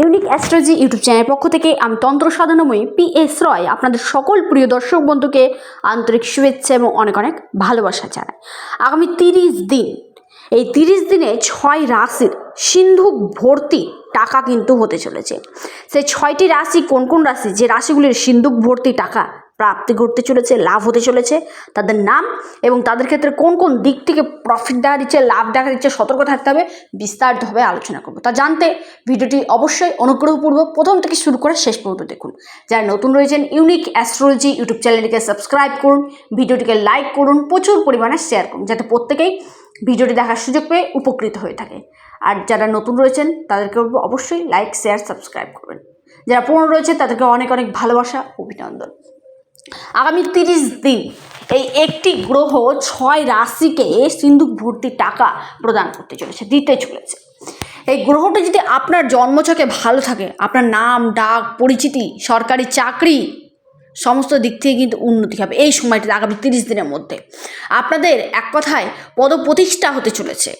Unique astrology YouTube চ্যানেলের পক্ষ থেকে আমি তন্ত্র সাধনাময়ী পি এস রয়, আপনাদের সকল প্রিয় দর্শক বন্ধুকে আন্তরিক শুভেচ্ছা এবং অনেক অনেক ভালোবাসা জানাই। আগামী তিরিশ দিন, এই তিরিশ দিনে ছয় রাশির সিন্ধু ভর্তি টাকা কিন্তু হতে চলেছে। সেই ছয়টি রাশি কোন কোন রাশি? যে রাশিগুলির সিন্ধুক ভর্তি টাকা প্রাপ্তি ঘটতে চলেছে, লাভ হতে চলেছে, তাদের নাম এবং তাদের ক্ষেত্রে কোন কোন দিক থেকে প্রফিট দেখা দিচ্ছে, লাভ দেখা দিচ্ছে, সতর্ক থাকতে হবে, বিস্তারিতভাবে আলোচনা করব। তা জানতে ভিডিওটি অবশ্যই অনুগ্রহপূর্বক প্রথম থেকে শুরু করে শেষ পর্যন্ত দেখুন। যারা নতুন রয়েছেন ইউনিক অ্যাস্ট্রোলজি ইউটিউব চ্যানেলটিকে সাবস্ক্রাইব করুন, ভিডিওটিকে লাইক করুন, প্রচুর পরিমাণে শেয়ার করুন, যাতে প্রত্যেকেই ভিডিওটি দেখার সুযোগ পেয়ে উপকৃত হয়ে থাকে। আর যারা নতুন রয়েছেন, তাদেরকে বলব অবশ্যই লাইক শেয়ার সাবস্ক্রাইব করবেন। যারা পুরনো রয়েছে তাদেরকে অনেক অনেক ভালোবাসা, অভিনন্দন। আগামী তিরিশ দিন এই একটি গ্রহ ছয় রাশিকে সিন্ধুক ভর্তি টাকা প্রদান করতে চলেছে, দিতে চলেছে। এই গ্রহটা যদি আপনার জন্মছকে ভালো থাকে, আপনার নাম, ডাক, পরিচিতি, সরকারি চাকরি, সমস্ত দিক থেকে কিন্তু উন্নতি হবে এই সময়টিতে, আগামী তিরিশ দিনের মধ্যে। আপনাদের এক কথায় পদপ্রতিষ্ঠা হতে চলেছে।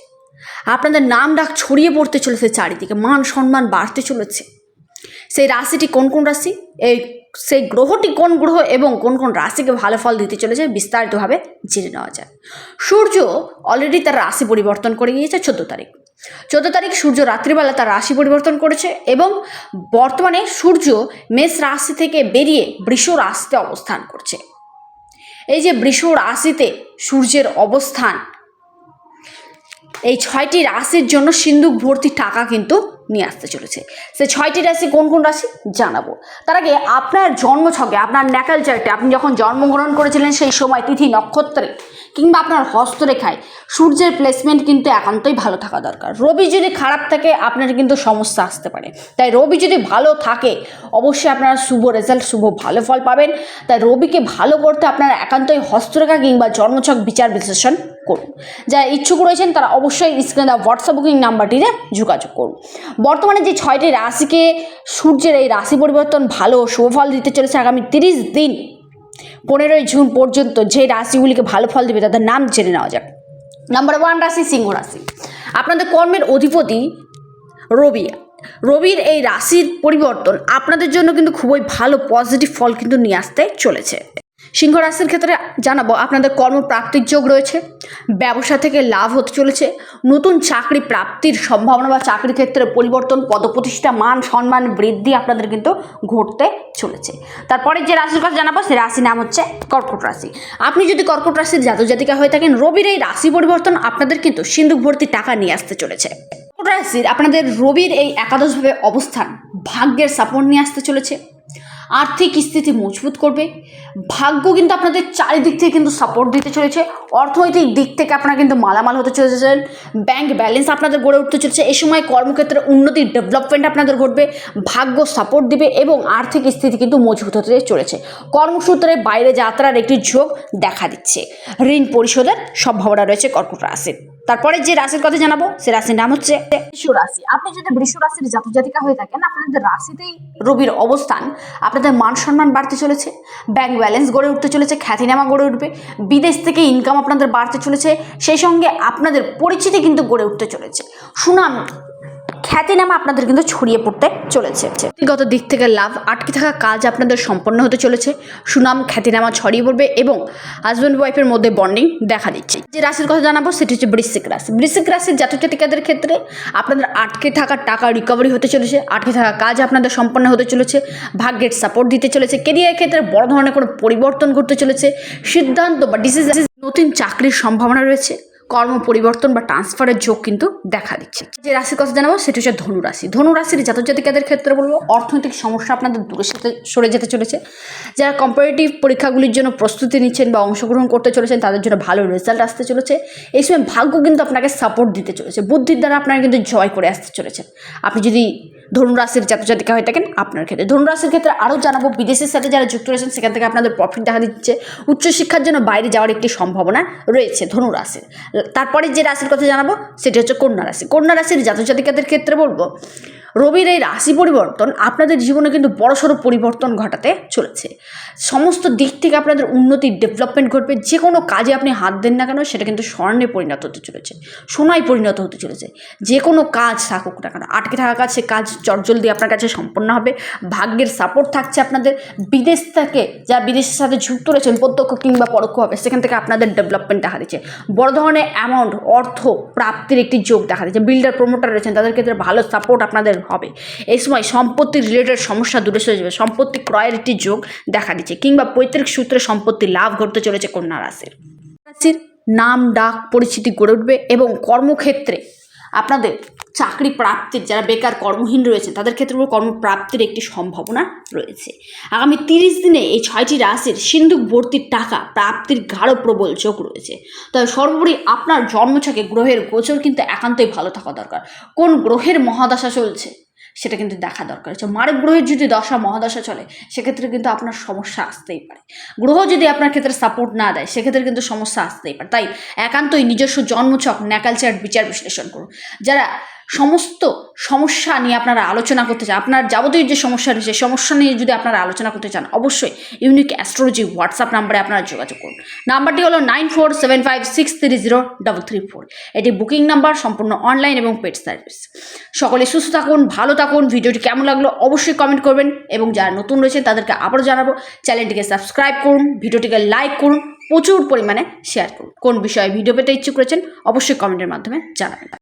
আপনাদের নাম, ডাক ছড়িয়ে পড়তে চলেছে চারিদিকে, মান, সম্মান বাড়তে চলেছে। সেই রাশিটি কোন কোন রাশি? এই সেই গ্রহটি কোন গ্রহ এবং কোন কোন রাশিকে ভালো ফল দিতে চলেছে বিস্তারিতভাবে জেনে নেওয়া যায় সূর্য অলরেডি তার রাশি পরিবর্তন করে গিয়েছে চোদ্দ তারিখ। চোদ্দ তারিখ সূর্য রাত্রিবেলা তার রাশি পরিবর্তন করেছে এবং বর্তমানে সূর্য মেষ রাশি থেকে বেরিয়ে বৃষ রাশিতে অবস্থান করছে। এই যে বৃষ রাশিতে সূর্যের অবস্থান, এই ছয়টি রাশির জন্য সিন্ধুক ভর্তি টাকা কিন্তু নিয়ে আসতে চলেছে। সে ছয়টি রাশি কোন কোন রাশি জানাব। তার আগে আপনার জন্মছকে, আপনার ন্যাকাল চার্টে আপনি যখন জন্মগ্রহণ করেছিলেন সেই সময় তিথি নক্ষত্রে কিংবা আপনার হস্তরেখায়, সূর্যের প্লেসমেন্ট কিন্তু একান্তই ভালো থাকা দরকার। রবি যদি খারাপ থাকে, আপনার কিন্তু সমস্যা আসতে পারে। তাই রবি যদি ভালো থাকে অবশ্যই আপনারা শুভ রেজাল্ট শুভ ভালো ফল পাবেন। তাই রবিকে ভালো করতে আপনারা একান্তই হস্তরেখা কিংবা জন্মছক বিচার বিশ্লেষণ করুন। যারা ইচ্ছুক রয়েছেন, তারা অবশ্যই স্ক্রিনে দেওয়া হোয়াটসঅ্যাপ বুকিং নাম্বারটিতে যোগাযোগ করুন। বর্তমানে যে ছয়টি রাশিকে সূর্যের এই রাশি পরিবর্তন ভালো শুভ ফল দিতে চলেছে আগামী তিরিশ দিন, পনেরোই জুন পর্যন্ত যে রাশিগুলিকে ভালো ফল দেবে তাদের নাম জেনে নেওয়া যাক। নাম্বার ওয়ান রাশি, সিংহ রাশি। আপনাদের কর্মের অধিপতি রবি। রবির এই রাশির পরিবর্তন আপনাদের জন্য কিন্তু খুবই ভালো পজিটিভ ফল কিন্তু নিয়ে আসতে চলেছে। সিংহ রাশির ক্ষেত্রে জানাব আপনাদের কর্মপ্রাপ্তির যোগ রয়েছে, ব্যবসা থেকে লাভ হতে চলেছে, নতুন চাকরি প্রাপ্তির সম্ভাবনা বা চাকরি ক্ষেত্রে পরিবর্তন, পদপ্রতিষ্ঠা, মান সম্মান বৃদ্ধি আপনাদের কিন্তু ঘটতে চলেছে। তারপরে যে রাশির কথা জানাব সেই রাশির নাম হচ্ছে কর্কট রাশি। আপনি যদি কর্কট রাশির জাতক জাতিকা হয়ে থাকেন, রবির এই রাশি পরিবর্তন আপনাদের কিন্তু সিন্ধুক ভর্তি টাকা নিয়ে আসতে চলেছে। রাশির আপনাদের রবির এই একাদশভাবে অবস্থান ভাগ্যের সাপোর্ট নিয়ে আসতে চলেছে। আর্থিক স্থিতি মজবুত করবে। ভাগ্য কিন্তু আপনাদের চারিদিক থেকে কিন্তু সাপোর্ট দিতে চলেছে। অর্থনৈতিক দিক থেকে আপনারা কিন্তু মালামাল হতে চলেছেন। ব্যাংক ব্যালেন্স আপনাদের গড়ে উঠতে চলেছে। এই সময় কর্মক্ষেত্রে উন্নতি ডেভেলপমেন্ট আপনাদের ঘটবে। ভাগ্য সাপোর্ট দিবে এবং আর্থিক স্থিতি কিন্তু মজবুত হতে চলেছে। কর্মসূত্রে বাইরে যাত্রার একটি ঝোঁক দেখা দিচ্ছে। ঋণ পরিশোধের সম্ভাবনা রয়েছে কর্কট রাশির। তারপরে যে রাশির কথা জানাব, সে রাশির নাম হচ্ছে বৃষ রাশি। আপনি যদি বৃষ রাশির জাতক জাতিকা হয়ে থাকেন, আপনাদের রাশিতেই রবির অবস্থান, আপনাদের মান সম্মান বাড়তে চলেছে ব্যাংক ব্যালেন্স গড়ে উঠতে চলেছে, খ্যাতিনামা গড়ে উঠবে, বিদেশ থেকে ইনকাম আপনাদের বাড়তে চলেছে, সেই সঙ্গে আপনাদের পরিচিতি কিন্তু গড়ে উঠতে চলেছে। সুনাম খ্যাতিনামা আপনাদের কিন্তু ছড়িয়ে পড়তে চলেছে। ব্যক্তিগত দিক থেকে লাভ, আটকে থাকা কাজ আপনাদের সম্পন্ন হতে চলেছে। সুনাম খ্যাতিনামা ছড়িয়ে পড়বে এবং হাজব্যান্ড ওয়াইফের মধ্যে বন্ডিং দেখা দিচ্ছে। যে রাশির কথা জানাব, সেটি হচ্ছে বৃশ্চিক রাশি। বৃশ্চিক রাশির জাতক জাতিকাদের ক্ষেত্রে আপনাদের আটকে থাকা টাকা রিকভারি হতে চলেছে, আটকে থাকা কাজ আপনাদের সম্পন্ন হতে চলেছে, ভাগ্যের সাপোর্ট দিতে চলেছে কেরিয়ার ক্ষেত্রে বড় ধরনের কোনো পরিবর্তন ঘটতে চলেছে, সিদ্ধান্ত বা ডিসিশন নতুন চাকরির সম্ভাবনা রয়েছে। কর্ম পরিবর্তন বা ট্রান্সফারের যোগ কিন্তু দেখা দিচ্ছে। যে রাশির কথা জানাব সেটি হচ্ছে ধনুরাশি ধনুরাশির জাতক জাতিকাদের ক্ষেত্রে বলব, অর্থনৈতিক সমস্যা আপনাদের দূরে সাথে সরে যেতে চলেছে। যারা কম্পারেটিভ পরীক্ষাগুলির জন্য প্রস্তুতি নিচ্ছেন বা অংশগ্রহণ করতে চলেছেন, তাদের জন্য ভালো রেজাল্ট আসতে চলেছে। এই সময় ভাগ্য কিন্তু আপনাকে সাপোর্ট দিতে চলেছে। বুদ্ধির দ্বারা আপনারা কিন্তু জয় করে আসতে চলেছেন। আপনি যদি ধনুরাশির জাতক জাতিকা হয়ে থাকেন আপনার ক্ষেত্রে। ধনুরাশির ক্ষেত্রে আরও জানাব, বিদেশের সাথে যারা যুক্ত রয়েছেন, সেখান থেকে আপনাদের প্রফিট দেখা দিচ্ছে। উচ্চশিক্ষার জন্য বাইরে যাওয়ার একটি সম্ভাবনা রয়েছে ধনুরাশির। তারপরে যে রাশির কথা জানাব, সেটি হচ্ছে কন্যা রাশি। কন্যা রাশির জাতক জাতিকাদের ক্ষেত্রে বলব, রবির এই রাশি পরিবর্তন আপনাদের জীবনে কিন্তু বড়সড় পরিবর্তন ঘটাতে চলেছে। সমস্ত দিক থেকে আপনাদের উন্নতি ডেভেলপমেন্ট ঘটবে, যে কোনো কাজে আপনি হাত দেন না কেন, সেটা কিন্তু স্বর্ণে পরিণত হতে চলেছে, সোনায় পরিণত হতে চলেছে। যে কোনো কাজ থাকুক না কেন, আটকে থাকা কাজ, সে কাজ চটজলদি আপনার কাছে সম্পন্ন হবে। ভাগ্যের সাপোর্ট থাকছে আপনাদের। বিদেশ থেকে যা বিদেশের সাথে যুক্ত রয়েছেন, প্রত্যক্ষ কিংবা পরোক্ষ হবে সেখান থেকে আপনাদের ডেভেলপমেন্ট দেখা দিচ্ছে। বড় ধরনের অ্যামাউন্ট অর্থ প্রাপ্তির একটি যোগ দেখা দিচ্ছে। বিল্ডার প্রমোটার রয়েছেন, তাদের ক্ষেত্রে ভালো সাপোর্ট আপনাদের হবে। এই সময় সম্পত্তি রিলেটেড সমস্যা দূরে সরে যাবে। সম্পত্তি ক্রয়ের একটি যোগ দেখা দিচ্ছে কিংবা পৈতৃক সূত্রে সম্পত্তি লাভ ঘটতে চলেছে কন্যা রাশির। রাশির নাম, ডাক, পরিচিতি গড়ে উঠবে এবং কর্মক্ষেত্রে আপনাদের চাকরি প্রাপ্তির যারা বেকার কর্মহীন রয়েছে, তাদের ক্ষেত্রে কর্মপ্রাপ্তির একটি সম্ভাবনা রয়েছে। আগামী তিরিশ দিনে এই ছয়টি রাশির সিন্ধুক ভর্তির টাকা প্রাপ্তির গাঢ় প্রবল চোখ রয়েছে। তবে সর্বোপরি আপনার জন্মছকে গ্রহের গোচর কিন্তু একান্তই ভালো থাকা দরকার। কোন গ্রহের মহাদশা চলছে সেটা কিন্তু দেখা দরকার। হচ্ছে মারক গ্রহের যদি দশা মহাদশা চলে, সেক্ষেত্রে কিন্তু আপনার সমস্যা আসতেই পারে। গ্রহ যদি আপনার ক্ষেত্রে সাপোর্ট না দেয়, সেক্ষেত্রে কিন্তু সমস্যা আসতেই পারে। তাই একান্তই নিজস্ব জন্মছক ন্যাকালচার বিচার বিশ্লেষণ করুন। যারা সমস্ত সমস্যা নিয়ে আপনারা আলোচনা করতে চান, আপনার যাবতীয় যে সমস্যা রয়েছে সমস্যা নিয়ে যদি আপনারা আলোচনা করতে চান, অবশ্যই ইউনিক অ্যাস্ট্রোলজি হোয়াটসঅ্যাপ নাম্বারে আপনারা যোগাযোগ করুন। নাম্বারটি হলো nine four seven five six three zero double three four এটি বুকিং নাম্বার সম্পূর্ণ অনলাইন এবং পেড সার্ভিস সকলে সুস্থ থাকুন, ভালো থাকুন, ভিডিওটি কেমন লাগল অবশ্যই কমেন্ট করবেন এবং যারা নতুন রয়েছে তাদেরকে আবারও জানাব, চ্যানেলটিকে সাবস্ক্রাইব করুন, ভিডিওটিকে লাইক করুন, প্রচুর পরিমাণে শেয়ার করুন। কোন বিষয়ে ভিডিও পেতে ইচ্ছুক রয়েছেন, অবশ্যই কমেন্টের মাধ্যমে জানাবেন।